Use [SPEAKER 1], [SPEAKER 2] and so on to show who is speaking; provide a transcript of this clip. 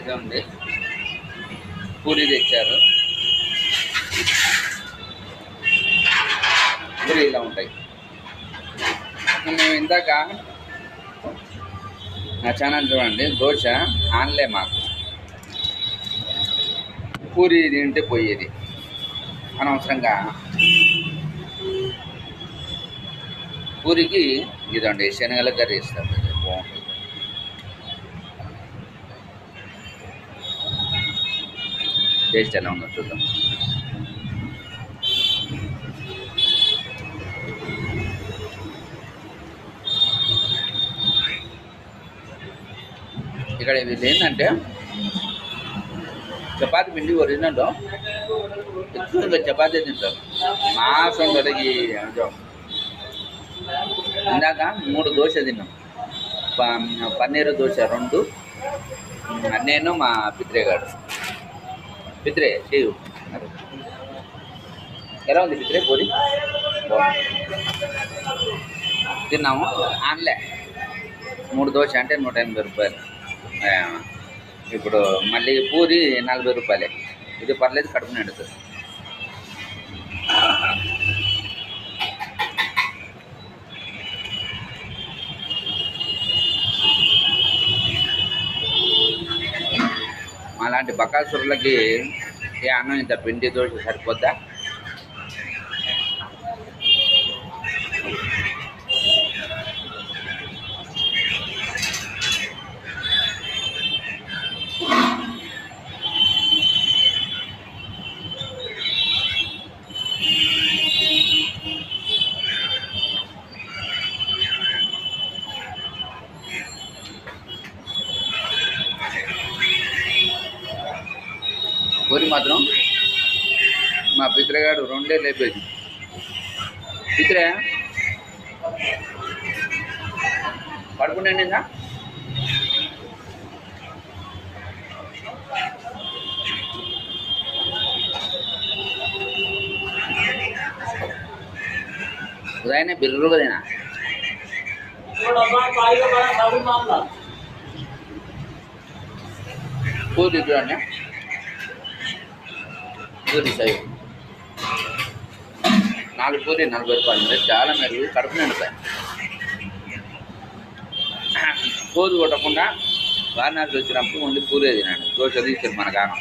[SPEAKER 1] ఇదే ఉంది పూరి తెచ్చారు. పూరి ఇలా ఉంటాయి. మేము ఇందాక నా ఛానల్ చూడండి దోశ ఆన్లే మాకు. పూరి తింటే పోయేది అనవసరంగా. పూరికి ఇదండి శనగల కర్రీ ఇస్తాం బాగుంటుంది. టేస్ట్ ఎలా ఉందో చూద్దాం. ఇక్కడ ఇది ఏంటంటే చపాతి పిండి ఒరిజినల్ ఎక్కువ చపాతి తింటారు. మా కలిగి ఇందాక మూడు దోశ తిన్నాం. పన్నీరు దోశ రెండు. నేను మా పిత్రే గారు పిత్రే చేయు ఎలా ఉంది పిత్రే పూరి బాగుంది. తిన్నాము ఆన్లే మూడు దోశ అంటే నూట ఎనభై రూపాయలు ఆ, ఇప్పుడు మళ్ళీ పూరి నలభై రూపాయలే ఇది పర్లేదు కడుపు నిండుతుంది అలాంటి బకాసురులకి ఈ అన్నం ఇంత పిండి దోశ సరిపోద్దా? కోరి మాత్రం మా పిత్రగాడు రెండే లేపేది. పిత్రే పడుకునేండిగా ఉదయనే బిర్రుగా తినా పూరి చూడండి పూరి సై నాలుగు పూరి నలభై రూపాయలు ఉంటాయి. చాలా మెరుగు కడుపు నిండుతాయి. పూరి కొట్టకుండా వారణాసి వచ్చినప్పుడు ఓన్లీ పూరే తినండి. దోశ తీసారు మన కారణం